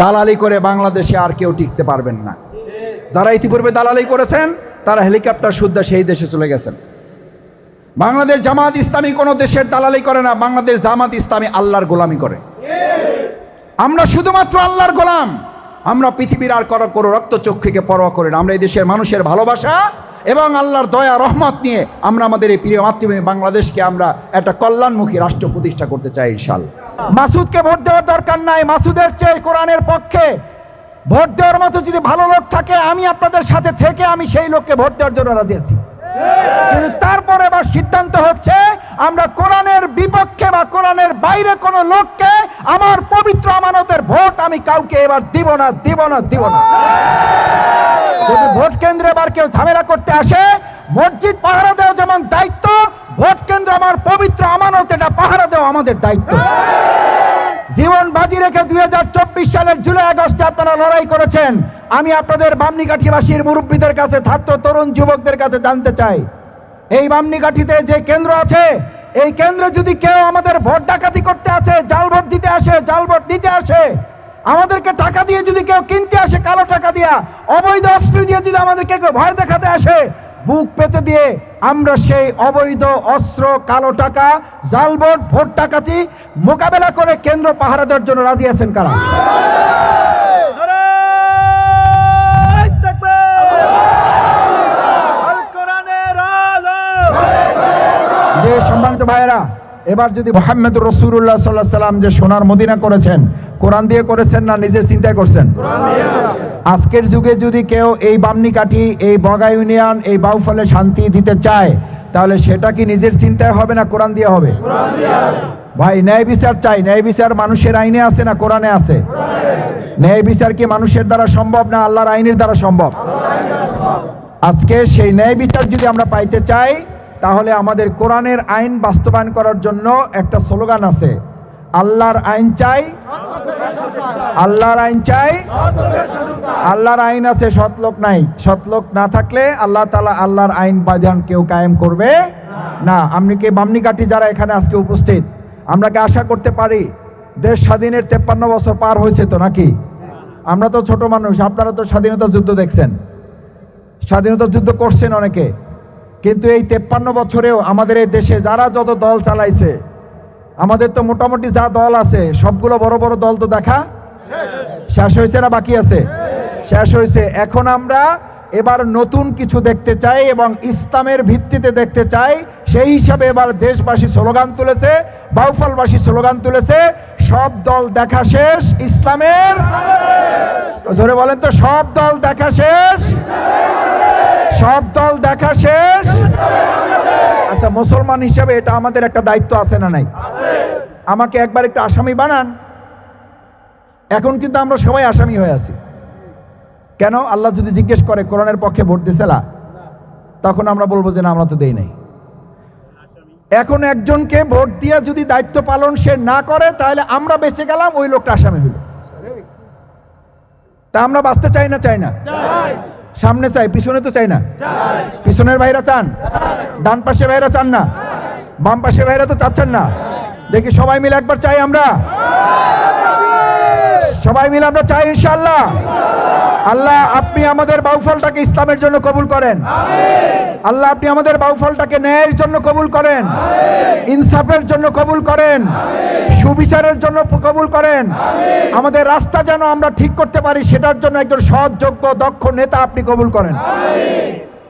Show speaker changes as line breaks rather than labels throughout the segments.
দালালি করে বাংলাদেশে আর কেউ টিকতে পারবেন না। যারা ইতিপূর্বে দালালি করেছেন, তারা হেলিকপ্টার সুদ্ধা সেই দেশে চলে গেছেন। বাংলাদেশ জামাত ইসলামী কোনো দেশের দালালি করে না, বাংলাদেশ জামাত ইসলামী আল্লাহর গোলামি করে। আমরা শুধুমাত্র আল্লাহর গোলাম। আমরা পৃথিবীর আর করো কোনো রক্ত চক্ষুকে পরোয়া করি না। আমরা এই দেশের মানুষের ভালোবাসা এবং আল্লাহর দয়া, রহমত নিয়ে আমরা আমাদের এই প্রিয় মাতৃভূমি বাংলাদেশকে আমরা একটা কল্যাণমুখী রাষ্ট্র প্রতিষ্ঠা করতে চাই ইনশাল্লাহ মাসুদকে ভোট দেওয়ার দরকার নাই, মাসুদের চেয়ে কোরআনের পক্ষে ভোট দেওয়ার মতো যদি ভালো লোক থাকে, আমি আপনাদের সাথে থেকে আমি সেই লোককে ভোট দেওয়ার জন্য রাজি আছি। কিন্তু তারপরে এবার সিদ্ধান্ত হচ্ছে, আমরা কোরআনের বিপক্ষে বা কোরআনের বাইরে কোনো লোককে আমার পবিত্র আমানতের ভোট আমি কাউকে এবার দিব না দিব না দিব না। যদি ভোট কেন্দ্রে এবার কেউ ঝামেলা করতে আসে, মসজিদ পাহারা দেওয়া যেমন দায়িত্ব ভোট কেন্দ্র আমার পবিত্র আমানত, এটা পাহারা দেওয়া আমাদের দায়িত্ব। জীবন বাজি রেখে দু হাজার চব্বিশ সালের জুলাই, আগস্টে আপনারা লড়াই করেছেন। আমি আপনাদের বামনিকাঠিবাসীর মুরব্বীদের কাছে, ছাত্র, তরুণ, যুবকদের কাছে জানতে চাই। এই বামনিকাঠিতে যে কেন্দ্র আছে, এই কেন্দ্রে যদি কেউ আমাদের ভোট ডাকাতি করতে আসে, জাল ভোট দিতে আসে, জাল ভোট নিতে আসে, আমাদেরকে টাকা দিয়ে যদি কেউ কিনতে আসে, কালো টাকা দিয়া, অবৈধ অস্ত্র দিয়ে যদি আমাদেরকে কেউ ভয় দেখাতে আসে বুক পেতে দিয়ে আমরা সেই অবৈধ অস্ত্র কালো টাকা জাল ভোট ডাকাতি মোকাবেলা করে কেন্দ্র পাহারা দেওয়ার জন্য রাজি আছেন কারা? সম্মানিত ভাইয়েরা এবার যদি মোহাম্মদ রসুল্লাহ সাল্লাহ সাল্লাম যে সোনার মদিনা করেছেন কোরআন দিয়ে করেছেন না নিজের চিন্তায় করছেন? আজকের যুগে যদি কেউ এই বামনি কাঠি এই বগা ইউনিয়ন এই বাউফলে শান্তি দিতে চায় তাহলে সেটা কি নিজের চিন্তায় হবে না কোরআন দিয়ে হবে? ভাই ন্যায় বিচার চাই। ন্যায় বিচার মানুষের আইনে আছে না কোরআনে আছে? ন্যায় বিচার কি মানুষের দ্বারা সম্ভব না আল্লাহর আইনের দ্বারা সম্ভব। আজকে সেই ন্যায় বিচার যদি আমরা পাইতে চাই তাহলে আমাদের কোরআনের আইন বাস্তবায়ন করার জন্য একটা স্লোগান আছে, আল্লাহর আইন চাই, আল্লাহর আইন চাই, আল্লাহর আইন আছে সৎলোক নাই সৎলোক না থাকলে আল্লাহ তালা আল্লাহর আইন বাধান কেউ কায়েম করবে না। আপনি কি বামনি কাঠি যারা এখানে আজকে উপস্থিত, আমরা কি আশা করতে পারি দেশ স্বাধীনের তেপ্পান্ন বছর পার হয়েছে তো নাকি? আমরা তো ছোট মানুষ, আপনারা তো স্বাধীনতা যুদ্ধ দেখছেন। স্বাধীনতা যুদ্ধ করছেন অনেকে। কিন্তু এই তেপ্পান্ন বছরেও আমাদের এই দেশে যারা যত দল চালাইছে, আমাদের তো মোটামুটি যা দল আছে, সবগুলো বড় বড় দল তো দেখা শেষ হয়েছে না বাকি আছে? শেষ হয়েছে। এখন আমরা এবার নতুন কিছু দেখতে চাই এবং ইসলামের ভিত্তিতে দেখতে চাই। সেই হিসাবে এবার দেশবাসী স্লোগান তুলেছে, বাউফলবাসী স্লোগান তুলেছে, সব দল দেখা শেষ, ইসলামের জোরে বলেন তো, সব দল দেখা শেষ, সব দল দেখা শেষ। আচ্ছা মুসলমান হিসাবে এটা আমাদের একটা দায়িত্ব আছে না নাই? আমাকে একবার একটু আসামি বানান। এখন কিন্তু আমরা সবাই আসামি হয়ে আছি। কেন? আল্লাহ যদি জিজ্ঞেস করে, কোরআনের পক্ষে ভোট দিয়েছিলা তখন আমরা বলব যে না, আমরা তো দেই নাই। এখন একজনকে ভোট দিয়ে যদি দায়িত্ব পালন সে না করে, তাহলে আমরা বেঁচে গেলাম, ওই লোকটা আসামি হইল তা আমরা বাঁচতে চাই না চাই না? সামনে চাই, পিছনে তো চাই না। পিছনের ভাইরা চান, ডান পাশে ভাইরা চান না, বাম পাশে ভাইরা তো চাচ্ছেন না। দেখি সবাই মিলে একবার চাই আমরা। সবাই মিলে আমরা চাই ইনশাল্লাহ আল্লাহ আপনি আমাদের বাউফলটাকে ইসলামের জন্য কবুল করেন। আল্লাহ আপনি আমাদের বাউফলটাকে ন্যায়ের জন্য কবুল করেন। ইনসাফের জন্য কবুল করেন। সুবিচারের জন্য কবুল করেন। আমাদের রাস্তা যেন আমরা ঠিক করতে পারি, সেটার জন্য একজন সৎ, যোগ্য, দক্ষ নেতা আপনি কবুল করেন।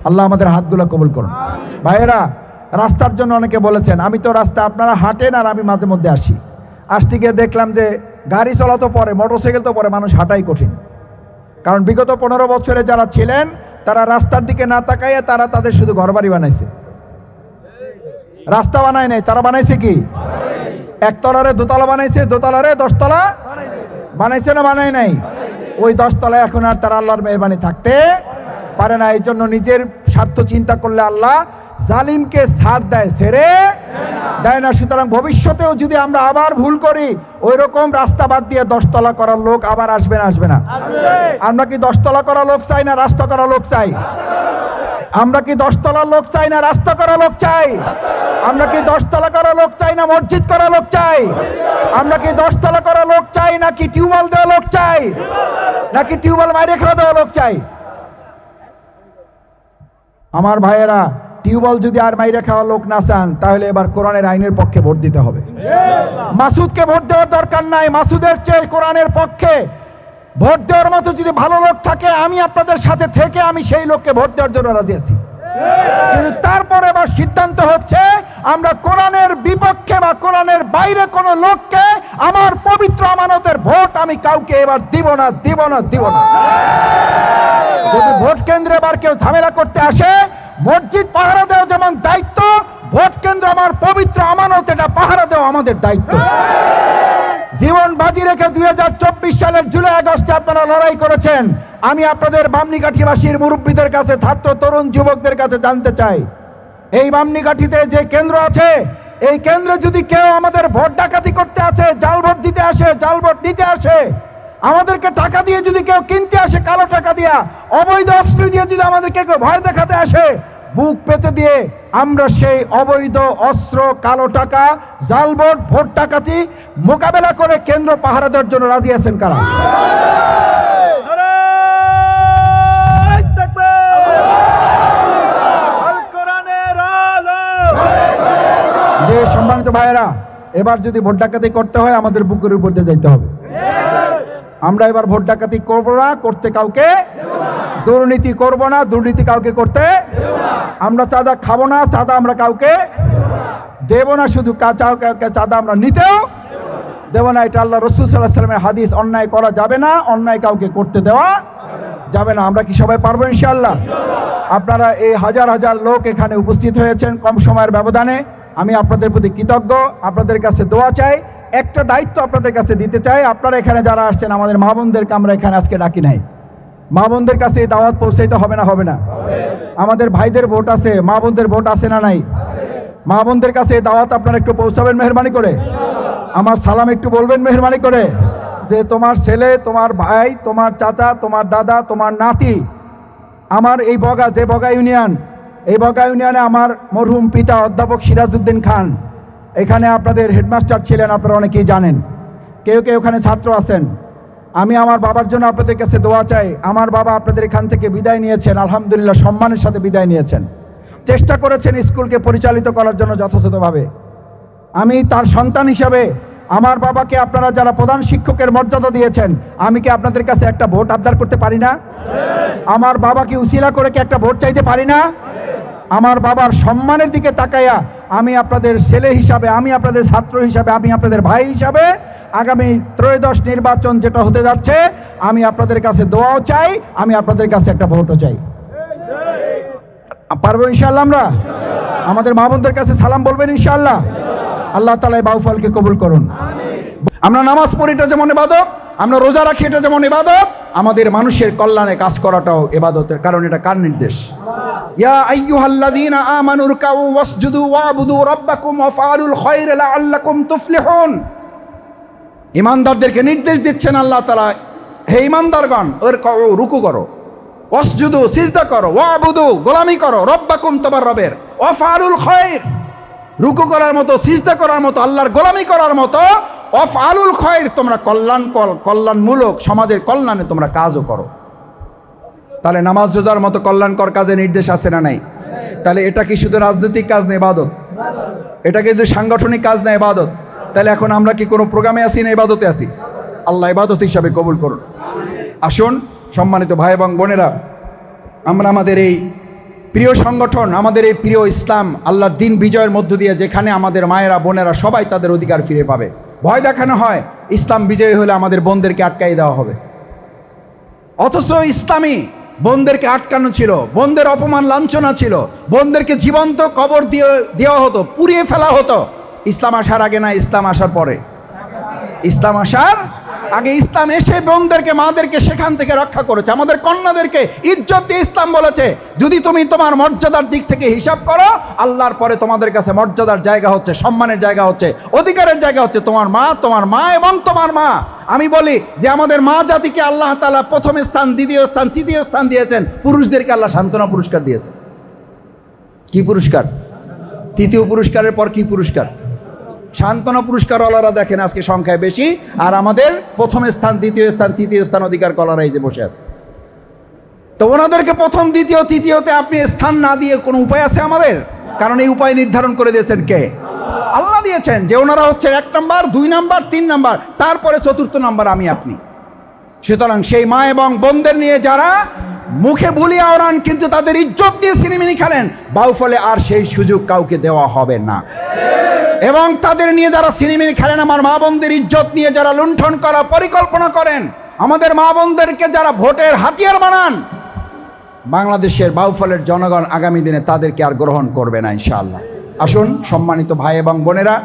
আল্লাহ আমাদের হাতগুলো কবুল করুন। ভাইয়েরা, রাস্তার জন্য অনেকে বলেছেন, আমি তো রাস্তা আপনারা হাঁটেন আর আমি মাঝে মধ্যে আসি। আসতে গিয়ে দেখলাম যে গাড়ি চলা তো পরে মোটরসাইকেল তো পরে, মানুষ হাঁটাই কঠিন। কারণ বিগত পনেরো বছরে যারা ছিলেন, তারা রাস্তার দিকে না তাকাইয়ে তারা তাদের শুধু ঘরবাড়ি বানাইছে। রাস্তা বানায় নাই, তারা বানাইছে কি? একতলারে দোতলা বানাইছে, দোতলারে দশতলা বানাইছে না বানায় নাই? ওই দশতলায় এখন আর তারা আল্লাহর মেহরবানি থাকতে পারে না। এই জন্য নিজের স্বার্থ চিন্তা করলে আল্লাহ জালিমকে ছাড় দেয় ছেড়ে দেয় না। সুতরাং ভবিষ্যতেও যদি আমরা আবার ভুল করি ওই রকম রাস্তা বাদ দিয়ে দশতলা করার লোক আবার আসবে না আসবে না। আমরা কি দশতলা করা লোক চাই না রাস্তা করা লোক চাই? আমরা কি দশতলা লোক চাই না রাস্তা করা লোক চাই? আমরা কি দশতলা করা লোক চাই না মসজিদ করা লোক চাই? আমরা কি দশতলা করা লোক চাই নাকি টিউবওয়েল দেওয়া লোক চাই? নাকি টিউবওয়েল বাইরে খেলা দেওয়া লোক চাই? আমার ভাইয়েরা টিউবওয়েল যদি আর মাইরে খাওয়া লোক না চান তাহলে এবার কোরআনের আইনের পক্ষে ভোট দিতে হবে। মাসুদকে ভোট দেওয়ার দরকার নাই মাসুদের চেয়ে কোরআনের পক্ষে। ভোট দেওয়ার মতো যদি ভালো লোক থাকে আমি আপনাদের সাথে থেকে আমি সেই লোককে ভোট দেওয়ার জন্য রাজি আছি। কিন্তু তারপরে এবার সিদ্ধান্ত হচ্ছে আমরা কোরআনের বিপক্ষে বা কোরআনের বাইরে কোন লোককে আমার পবিত্র আমানতের ভোট আমি কাউকে এবার দিব না দিব না দিব না। যদি ভোট কেন্দ্রে এবার কেউ ঝামেলা করতে আসে মসজিদ পাহারা দেওয়া যেমন দায়িত্ব, ভোট কেন্দ্র আমার পবিত্র আমানত, এটা পাহারা দেওয়া আমাদের দায়িত্ব। জীবন বাজি রেখে দু হাজার চব্বিশ সালের জুলাই, আগস্টে আপনারা লড়াই করেছেন। আমি আপনাদের বামনিকাঠিবাসীর মুরব্বীদের কাছে, ছাত্র, তরুণ, যুবকদের কাছে জানতে চাই। এই বামনিকাঠিতে যে কেন্দ্র আছে, এই কেন্দ্রে যদি কেউ আমাদের ভোট ডাকাতি করতে আসে, জাল ভোট দিতে আসে, জাল ভোট নিতে আসে, আমাদেরকে টাকা দিয়ে যদি কেউ কিনতে আসে, কালো টাকা দিয়া, অবৈধ অস্ত্র দিয়ে যদি আমাদেরকে কেউ ভয় দেখাতে আসে বুক পেতে দিয়ে আমরা সেই অবৈধ অস্ত্র কালো টাকা জাল ভোট ডাকাতি মোকাবেলা করে কেন্দ্র পাহারা দেওয়ার জন্য রাজি আছেন কারা? যে সম্মানিত ভাইয়েরা এবার যদি ভোট ডাকাতি করতে হয় আমাদের বুকের উপর দিয়ে যাইতে হবে। আমরা এবার ভোট ডাকাতি করব না করতে কাউকে দুর্নীতি করব না দুর্নীতি কাউকে করতে আমরা চাঁদা খাব না, চাঁদা আমরা কাউকে দেব না, শুধু কাউকে চাঁদা আমরা নিতেও দেব না। এটা আল্লাহ রসুল সাল্লাহ সাল্লামের হাদিস, অন্যায় করা যাবে না, অন্যায় কাউকে করতে দেওয়া যাবে না। আমরা কি সবাই পারব ইনশাল্লাহ আপনারা এই হাজার হাজার লোক এখানে উপস্থিত হয়েছেন কম সময়ের ব্যবধানে। আমি আপনাদের প্রতি কৃতজ্ঞ। আপনাদের কাছে দোয়া চাই। একটা দায়িত্ব আপনাদের কাছে দিতে চাই। আপনারা এখানে যারা আসছেন, আমাদের মা বোনদেরকে আমরা এখানে আজকে ডাকি নাই। মা বোনদের কাছে এই দাওয়াত পৌঁছাইতে হবে না হবে না। আমাদের ভাইদের ভোট আছে, মা বোনদের ভোট আছে না নাই? মা বোনদের কাছে এই দাওয়াত আপনারা একটু পৌঁছাবেন মেহরবানি করে? আমার সালাম একটু বলবেন মেহরবানি করে? যে তোমার ছেলে, তোমার ভাই, তোমার চাচা, তোমার দাদা, তোমার নাতি, আমার এই বগা, যে বগা ইউনিয়ন, এই বগা ইউনিয়নে আমার মরহুম পিতা অধ্যাপক সিরাজউদ্দিন খান, এখানে আপনাদের হেডমাস্টার ছিলেন আপনারা অনেকেই জানেন। কেউ কেউ এখানে ছাত্র আছেন। আমি আমার বাবার জন্য আপনাদের কাছে দোয়া চাই। আমার বাবা আপনাদের এখান থেকে বিদায় নিয়েছেন, আলহামদুলিল্লাহ সম্মানের সাথে বিদায় নিয়েছেন। চেষ্টা করেছেন স্কুলকে পরিচালিত করার জন্য যথাযথভাবে। আমি তার সন্তান হিসাবে আমার বাবাকে আপনারা যারা প্রধান শিক্ষকের মর্যাদা দিয়েছেন, আমি কি আপনাদের কাছে একটা ভোট আবদার করতে পারি না? আমার বাবাকে উসিলা করে কি একটা ভোট চাইতে পারি না? আমার বাবার সম্মানের দিকে তাকাইয়া আমি আপনাদের ছেলে হিসাবে, আমি আপনাদের ছাত্র হিসাবে, আমি আপনাদের ভাই হিসাবে আগামী ত্রয়োদশ নির্বাচন যেটা হতে যাচ্ছে, আমি আপনাদের কাছে দোয়াও চাই, আমি আপনাদের কাছে একটা ভোটও চাই। পারব ইনশাল্লাহ আমরা? আমাদের মা বোনদের কাছে সালাম বলবেন ইনশাল্লাহ আল্লাহ তালা এই বাউফলকে কবুল করুন। আমরা নামাজ পড়ি, এটা যেমন ইবাদত, আমরা রোজা রাখি, এটা যেমন ইবাদত, আমাদের মানুষের কল্যাণে কাজ করাটাও এবাদতের কারণ এটা কার নির্দেশ? ইয়া আইয়ুহাল্লাযীনা আমানু রুকাউ ওয়াসজুদু ওয়াবুদু রাব্বাকুম তুফলিহুন। ইমানদারদেরকে নির্দেশ দিচ্ছেন আল্লাহ তাআলা, হে ইমানদারগণ ওর রুকু করো, ওয়াসজুদু, সিজদা করো, ওয়াবুদু, গোলামি করো, রব্বাকুম তোমার রবের, ওয়াফআলুল খায়র রুকু করার মতো, সিজদা করার মতো, আল্লাহর গোলামি করার মতো অফ আলুল খয়ের তোমরা কল্যাণ, কল, কল্যাণমূলক সমাজের কল্যাণে তোমরা কাজও করো। তাহলে নামাজ রোজার মতো কল্যাণকর কাজে নির্দেশ আছে না নাই? তাহলে এটা কি শুধু রাজনৈতিক কাজ না, ইবাদত? এটা কিন্তু সাংগঠনিক কাজ না, ইবাদত? তাহলে এখন আমরা কি কোনো প্রোগ্রামে আসি না ইবাদতে আসি? আল্লাহ ইবাদত হিসাবে কবুল করুন। আসুন, সম্মানিত ভাই এবং বোনেরা, আমরা আমাদের এই প্রিয় সংগঠন, আমাদের এই প্রিয় ইসলাম, আল্লাহর দিন বিজয়ের মধ্য দিয়ে যেখানে আমাদের মায়েরা, বোনেরা সবাই তাদের অধিকার ফিরে পাবে। ভয় দেখানো হয়, ইসলাম বিজয়ী হলে আমাদের বোনদেরকে আটকাই দেওয়া হবে। অথচ ইসলামী বোনদেরকে আটকানো ছিল, বোনদের অপমান, লাঞ্ছনা ছিল, বোনদেরকে জীবন্ত কবর দিয়ে, দেওয়া হতো, পুড়িয়ে ফেলা হতো। ইসলাম আসার আগে না ইসলাম আসার পরে? ইসলাম আসার আগে ইসলাম এসে বোনদেরকে, মাদেরকে সেখান থেকে রক্ষা করেছে। আমাদের কন্যাদেরকে ইজ্জত দিয়ে ইসলাম বলেছে, যদি তুমি তোমার মর্যাদার দিক থেকে হিসাব করো, আল্লাহর পরে তোমাদের কাছে মর্যাদার জায়গা হচ্ছে, সম্মানের জায়গা হচ্ছে, অধিকারের জায়গা হচ্ছে তোমার মা তোমার মা এবং তোমার মা। আমি বলি যে আমাদের মা জাতিকে আল্লাহ তালা প্রথম স্থান, দ্বিতীয় স্থান, তৃতীয় স্থান দিয়েছেন। পুরুষদেরকে আল্লাহ সান্ত্বনা পুরস্কার দিয়েছেন। কি পুরস্কার? তৃতীয় পুরস্কারের পর কি পুরস্কার? সান্ত্বনা পুরস্কার ওলারা দেখেন আজকে সংখ্যায় বেশি, আর আমাদের প্রথম স্থান, দ্বিতীয় স্থান, তৃতীয় স্থান অধিকার কলারা এই যে বসে আছে। তো ওনাদেরকে প্রথম, দ্বিতীয়, তৃতীয়তে আপনি স্থান না দিয়ে কোনো উপায় আছে আমাদের? কারণ এই উপায় নির্ধারণ করে দিয়েছেন কে? আল্লাহ দিয়েছেন যে ওনারা হচ্ছে এক নাম্বার, দুই নাম্বার, তিন নাম্বার, তারপরে চতুর্থ নাম্বার আমি আপনি। সুতরাং সেই মা এবং বোনদের নিয়ে যারা মুখে বলিয়া ওড়ান কিন্তু তাদের ইজ্জত দিয়ে সিনেমিনি খেলেন বাউফলে আর সেই সুযোগ কাউকে দেওয়া হবে না। এবং তাদের নিয়ে যারা সিনেমিনি খেলেন, আমার মা বোনদের ইজ্জত নিয়ে যারা লুণ্ঠন করা, পরিকল্পনা করেন, আমাদের মা বোনদেরকে যারা ভোটের হাতিয়ার বানান, বাংলাদেশের বাউফলের জনগণ আগামী দিনে তাদেরকে আর গ্রহণ করবে না, ইনশাআল্লাহ। আসুন, সম্মানিত ভাই এবং বোনেরা,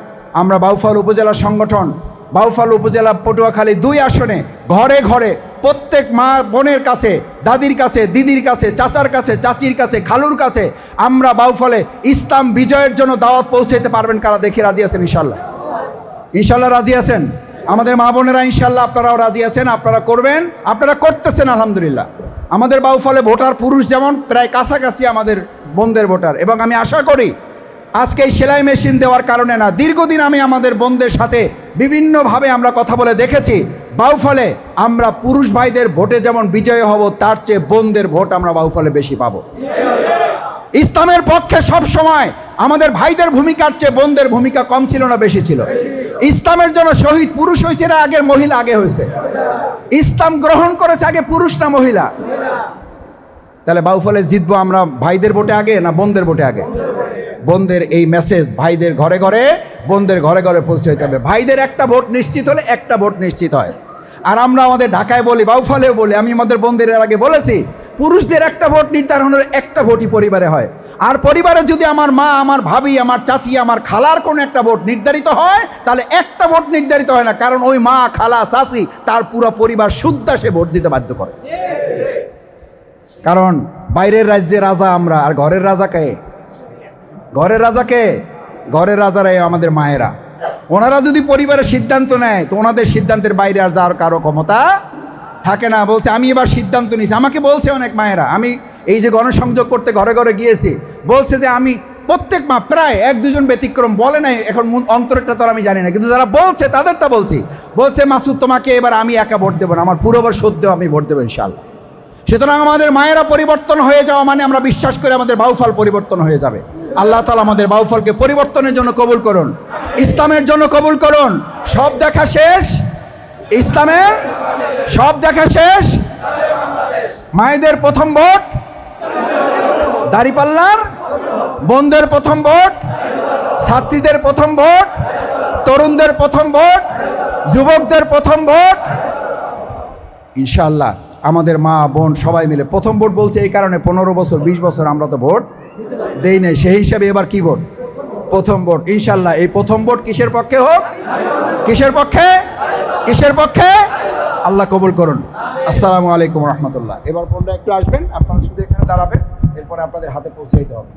আমরা বাউফল উপজেলা সংগঠন, বাউফল উপজেলা পটুয়াখালী দুই আসনে ঘরে ঘরে প্রত্যেক মা বোনের কাছে, দাদির কাছে, দিদির কাছে, চাচার কাছে, চাচির কাছে, খালুর কাছে আমরা বাউফলে ইসলাম বিজয়ের জন্য দাওয়াত পৌঁছাতে পারবেন কারা? দেখে রাজি আছেন ইনশাল্লাহ ইনশাল্লাহ রাজি আছেন? আমাদের মা বোনেরা ইনশাল্লাহ আপনারাও রাজি আছেন, আপনারা করবেন, আপনারা করতেছেন আলহামদুলিল্লাহ। আমাদের বাউফলে ভোটার পুরুষ যেমন, প্রায় কাছাকাছি আমাদের বোনদের ভোটার। এবং আমি আশা করি, আজকে এই সেলাই মেশিন দেওয়ার কারণে না, দীর্ঘদিন আমি আমাদের বোনদের সাথে বিভিন্নভাবে আমরা কথা বলে দেখেছি বাউফলে আমরা পুরুষ ভাইদের ভোটে যেমন বিজয় হব, তার চেয়ে বোনদের ভোট আমরা বাউফলে বেশি পাবো। ইসলামের পক্ষে সব সময় আমাদের ভাইদের ভূমিকার চেয়ে বোনদের ভূমিকা কম ছিল না, বেশি ছিল। ইসলামের জন্য শহীদ পুরুষ হয়েছে না, আগের মহিলা আগে হয়েছে। ইসলাম গ্রহণ করেছে আগে পুরুষ না মহিলা। তাহলে বাউফলে জিতবো আমরা ভাইদের ভোটে আগে না বোনদের ভোটে আগে? বোনদের এই মেসেজ ভাইদের ঘরে ঘরে, বোনদের ঘরে ঘরে পৌঁছে হবে। ভাইদের একটা ভোট নিশ্চিত হলে একটা ভোট নিশ্চিত হয়। আর আমরা আমাদের ঢাকায় বলি বাউফালেও বলি, আমি আমাদের বোনদের এর আগে বলেছি, পুরুষদের একটা ভোট নির্ধারণের একটা ভোটই পরিবারে হয়। আর পরিবারে যদি আমার মা, আমার ভাবি, আমার চাচি, আমার খালার কোনো একটা ভোট নির্ধারিত হয়, তাহলে একটা ভোট নির্ধারিত হয় না, কারণ ওই মা, খালা, চাচি, তার পুরো পরিবার শুদ্ধা সে ভোট দিতে বাধ্য করে। কারণ বাইরের রাজ্যে রাজা আমরা, আর ঘরের রাজা কে? ঘরের রাজা কে? ঘরের রাজারাই আমাদের মায়েরা। ওনারা যদি পরিবারের সিদ্ধান্ত নেয়, তো ওনাদের সিদ্ধান্তের বাইরে আর যাওয়ার কারও ক্ষমতা থাকে না। বলছে, আমি এবার সিদ্ধান্ত নিয়েছি। আমাকে বলছে অনেক মায়েরা, আমি এই যে গণসংযোগ করতে ঘরে ঘরে গিয়েছি, বলছে যে আমি প্রত্যেক মা প্রায় এক দুজন ব্যতিক্রম বলে নাই, এখন অন্তরেরটা তো আমি জানি না। কিন্তু যারা বলছে, তাদেরটা বলছি। বলছে, মাসুদ, তোমাকে এবার আমি একা ভোট দেবো না, আমার পুরোবার সদ্যেও আমি ভোট দেবো ইনশাল্লাহ সুতরাং আমাদের মায়েরা পরিবর্তন হয়ে যাওয়া মানে আমরা বিশ্বাস করি আমাদের বাউফল পরিবর্তন হয়ে যাবে। আল্লাহ তালা আমাদের বাউফলকে পরিবর্তনের জন্য কবুল করুন। ইসলামের জন্য কবুল করুন। সব দেখা শেষ? ইসলামের সব দেখা শেষ? মায়েদের প্রথম ভোট? দাড়িপাল্লার? বোনদের প্রথম ভোট? ছাত্রীদের প্রথম ভোট? তরুণদের প্রথম ভোট? যুবকদের প্রথম ভোট? ইনশাল্লাহ আমাদের মা, বোন সবাই মিলে প্রথম ভোট বলছে, এই কারণে পনেরো বছর, বিশ বছর আমরা তো ভোট দেই নাই। সেই হিসাবে এবার কি ভোট? প্রথম ভোট। ইনশাল্লাহ, এই প্রথম ভোট কিসের পক্ষে হোক? কিসের পক্ষে? কিসের পক্ষে? আল্লাহ কবুল করুন। আসসালামু আলাইকুম রহমতুল্লাহ। এবার পণ্য একটু আসবেন, আপনারা শুধু এখানে দাঁড়াবেন, এরপরে আপনাদের হাতে পৌঁছে দিতে হবে।